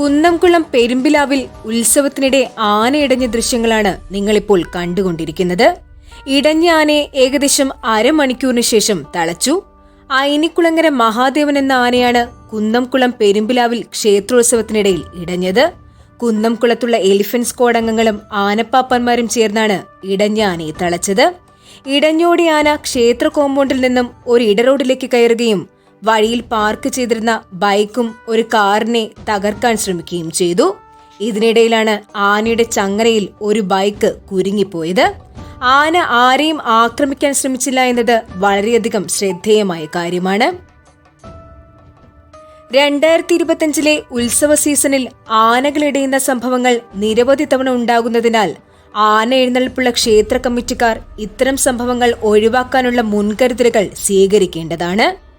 കുന്നംകുളം പെരുമ്പിലാവിൽ ഉത്സവത്തിനിടെ ആനയിടഞ്ഞ ദൃശ്യങ്ങളാണ് നിങ്ങളിപ്പോൾ കണ്ടുകൊണ്ടിരിക്കുന്നത്. ഇടഞ്ഞ ആനയെ ഏകദേശം അരമണിക്കൂറിന് ശേഷം തളച്ചു. ഐനിക്കുളങ്ങര മഹാദേവൻ എന്ന ആനയാണ് കുന്നംകുളം പെരുമ്പിലാവിൽ ക്ഷേത്രോത്സവത്തിനിടയിൽ ഇടഞ്ഞത്. കുന്നംകുളത്തുള്ള എലിഫന്റ് സ്ക്വാഡ് അംഗങ്ങളും ആനപ്പാപ്പന്മാരും ചേർന്നാണ് ഇടഞ്ഞ ആനയെ തളച്ചത്. ഇടഞ്ഞോടി ആന ക്ഷേത്ര കോമ്പൗണ്ടിൽ നിന്നും ഒരു ഇടറോഡിലേക്ക് കയറുകയും വഴിയിൽ പാർക്ക് ചെയ്തിരുന്ന ബൈക്കും ഒരു കാറിനെ തകർക്കാൻ ശ്രമിക്കുകയും ചെയ്തു. ഇതിനിടയിലാണ് ആനയുടെ ചങ്ങരയിൽ ഒരു ബൈക്ക് കുരുങ്ങിപ്പോയത്. ആന ആരെയും ആക്രമിക്കാൻ ശ്രമിച്ചില്ല എന്നത് വളരെയധികം ശ്രദ്ധേയമായ കാര്യമാണ്. രണ്ടായിരത്തി ഇരുപത്തിയഞ്ചിലെ ഉത്സവ സീസണിൽ ആനകളിടയുന്ന സംഭവങ്ങൾ നിരവധി തവണ ഉണ്ടാകുന്നതിനാൽ ആന എഴുന്നള്ളിപ്പുള്ള ക്ഷേത്ര കമ്മിറ്റിക്കാർ ഇത്തരം സംഭവങ്ങൾ ഒഴിവാക്കാനുള്ള മുൻകരുതലുകൾ സ്വീകരിക്കേണ്ടതാണ്.